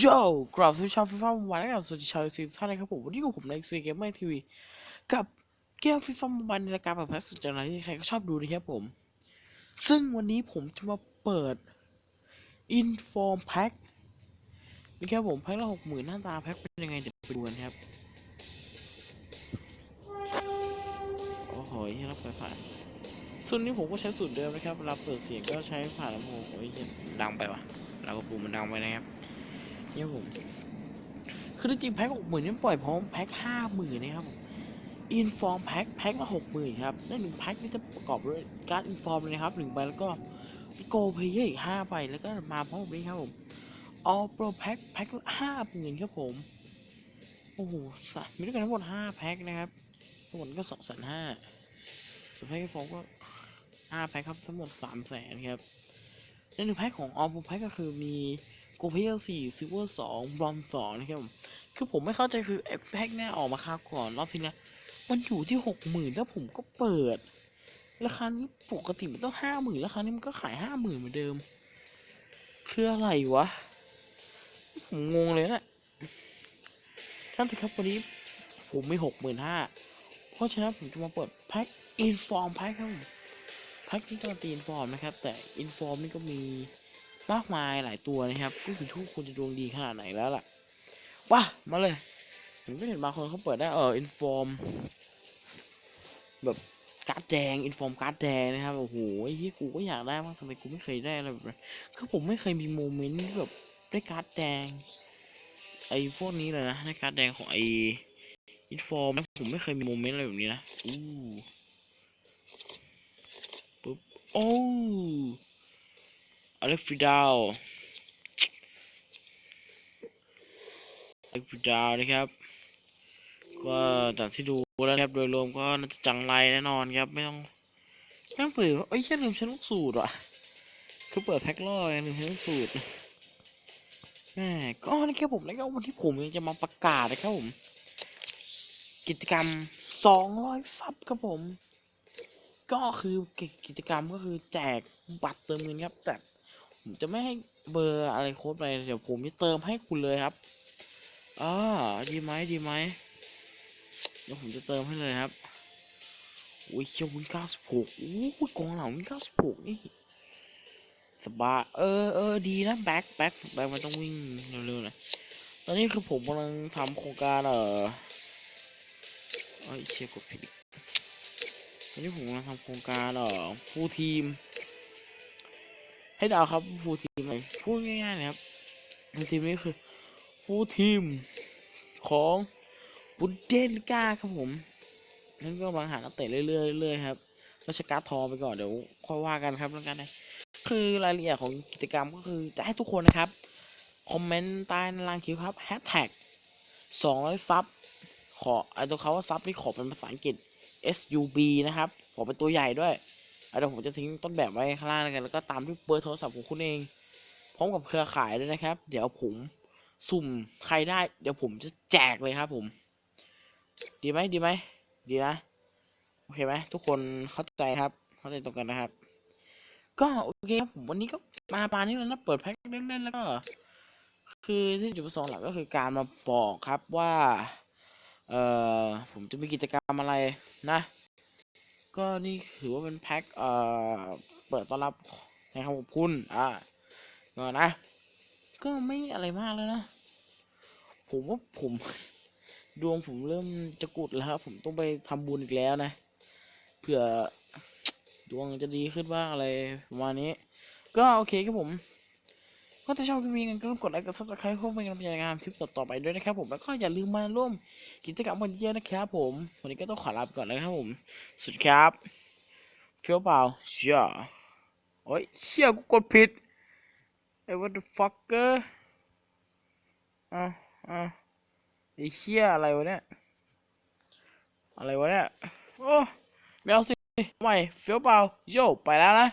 โยกราบสวัสดีชาวฟีฟ่าวันนี้กับสวัสดีชาวซีท่านนะครับผมวันนี้กับผมในซีเกมเมอร์ทีวีกับเกมฟีฟ่าวันในรายการแบบแพสสุดจังไรที่ใครก็ชอบดูนะครับผม ซึ่งวันนี้ผมจะมาเปิด Inform Pack นะครับผมแพ็คละหกหมื่นหน้าตาแพ็คเป็นยังไงเดี๋ยวไปดูกันครับโอ้โหให้รับไฟผ่านส่วนนี้ผมก็ใช้สูตรเดิมนะครับเวลาเปิดเสียงก็ใช้ผ่านลำโพงโอ้ยเหี้ยดังไปว่ะเราก็ปูมันดังไปนะครับ เนี่ยผมคือจริงๆแพ็คหกหมื่นนี่ปล่อยพร้อมแพ็คห้าหมื่นนะครับอินฟอร์มแพ็คแพ็คละหกหมื่นครับในหนึ่งแพ็คนี่จะประกอบด้วยการ์ดอินฟอร์มเลยครับหนึ่งใบแล้วก็โกเพย์อีกห้าใบแล้วก็มาพร้อมนี้ครับผมออ Pro แพ็คแพ็คละห้าหมื่นครับผมโอ้โหสะมีด้วยกันทั้งหมดห้าแพ็คนะครับทั้งหมดก็สองแสนห้าส่วนแพ็คฟอร์มก็ห้าแพ็คครับทั้งหมดสามแสนครับในหนึ่งแพ็คของออ Pro แพ็คก็คือมี กเพย์สี่ซิลเวอร์สองบรอนสองนะครับผมคือผมไม่เข้าใจคือไอ้แพ็คเนี่ยออกมาคราวก่อนรอบที่แล้วมันอยู่ที่หกหมื่นแล้วผมก็เปิด ราคานี้ปกติมันต้องห้าหมื่นราคานี้มันก็ขายห้าหมื่นเหมือนเดิม คืออะไรวะ ผมงงเลยนะช่างเถอะครับวันนี้ผมมีหกหมื่นห้าเพราะฉะนั้นผมจะมาเปิดแพ็คอินฟอร์มแพ็คครับแพ็คนี้การันตีอินฟอร์มนะครับ แต่อินฟอร์มนี่ก็มี มากมายหลายตัวนะครับก็คือทุกคนจะดวงดีขนาดไหนแล้วล่ะว้ามาเลยผมก็เห็นบางคนเขาเปิดได้เอออินฟอร์มแบบการ์ดแดงอินฟอร์มการ์ดแดงนะครับโอ้โหไอ้ที่กูก็อยากได้มากทำไมกูไม่เคยได้อะไรแบบนี้คือผมไม่เคยมีโมเมนต์ที่แบบได้การ์ดแดงไอ้พวกนี้เลยนะได้การ์ดแดงของไอ้อินฟอร์มผมไม่เคยมีโมเมนต์อะไรแบบนี้นะอู้ปุ๊บโอ้ อเล็กฟิดาวอเล็กฟิดาวนะครับ ก็จากที่ดูแล้วครับโดยรวมก็น่าจะจังไรแน่นอนครับ ไม่ต้องไม่ต้องเปิดเอ้ยแค่ลืมใช้ลูกสูตรอะคือเปิดแพ็คล่อไงลืมใช้ลูกสูตรแม่ก็นี่แค่ผมแล้วก็วันที่ผมยังจะมาประกาศนะครับผม กิจกรรมสองร้อยซับครับผม ก็คือกิจกรรมก็คือแจกบัตรเติมเงินครับแต่ ผมจะไม่ให้เบอร์อะไรโค้ดอะไรเดี๋ยวผมจะเติมให้คุณเลยครับอ่าดีไหมดีไหมเดี๋ยวผมจะเติมให้เลยครับอุ้ยเชียววินเก้าสิบหกอู้ยกองหลังวินเก้าสิบหกนี่สบายเออเออดีนะแบ็คแบ็คแบ็คมันต้องวิ่งเร็วๆหน่อยตอนนี้คือผมกำลังทำโครงการเออเอ้ยเชียกดผิดตอนนี้ผมกำลังทำโครงการเออฟูลทีม ให้ดาวครับฟูลทีมอะไรพูดง่ายๆนะครับฟูลทีมนี้คือฟูลทีมของบุนเดลิก้าครับผมนั่นก็บางหานักเตะเรื่อยๆเรื่อยๆครับราชการทอไปก่อนเดี๋ยวค่อยว่ากันครับแล้วกันนะคือรายละเอียดของกิจกรรมก็คือจะให้ทุกคนนะครับ คอมเมนต์ใต้ล่างคลิปครับแฮชแท็กสองร้อยซับขอไอตัวเขาว่าซับนี่ขอเป็นภาษาอังกฤษ SUB นะครับ ขอเป็นตัวใหญ่ด้วย เดี๋ยวผมจะทิ้งต้นแบบไว้ข้างล่างแล้วกันแล้วก็ตามด้วยเบอร์โทรศัพท์ของคุณเอง พร้อมกับเครือข่ายด้วยนะครับ เดี๋ยวผมสุ่มใครได้ เดี๋ยวผมจะแจกเลยครับผม ดีไหมดีไหมดีนะโอเคไหมทุกคนเข้าใจครับ เข้าใจตรงกันนะครับ ก็โอเคครับผมวันนี้ก็มาปานนี้แล้วนะเปิดแพ็คเล่นๆแล้วก็คือที่จุดประสงค์หลักก็คือการมาบอกครับว่า เอ่อผมจะมีกิจกรรมอะไรนะ ก็นี่ถือว่าเป็นแพ็คเอ่อเปิดต้อนรับในคำขอบคุณอ่าก็นนะ ก็ไม่อะไรมากแล้วนะ ผมว่าผม ดวงผมเริ่มจะกุดแล้วครับผมต้องไปทำบุญอีกแล้วนะเผื่อดวงจะดีขึ้นบ้างอะไรประมาณนี้ ก็โอเคครับผม ก็ถ้าชอบคลิปนี้กันก็ร่วมกดไลค์กดซับสไครต์เพื่อเป็นกำลังใจในการคลิปต่อๆไปด้วยนะครับผมแล้วก็อย่าลืมมาร่วมกิจกรรมกันเยอะนะครับผมวันนี้ก็ต้องขอลาไปก่อนนะครับผมสวัสดีครับเฟี้ยวเปล่าเชี่ยโอ้ยเชี่ยกูกดผิดไอ้ what the fucker อ้าวอ้าวไอ้เชี่ยอะไรวะเนี่ยอะไรวะเนี่ยโอ้ไม่เอาสิใหม่เฟี้ยวเปล่าโย่ไปแล้วนะ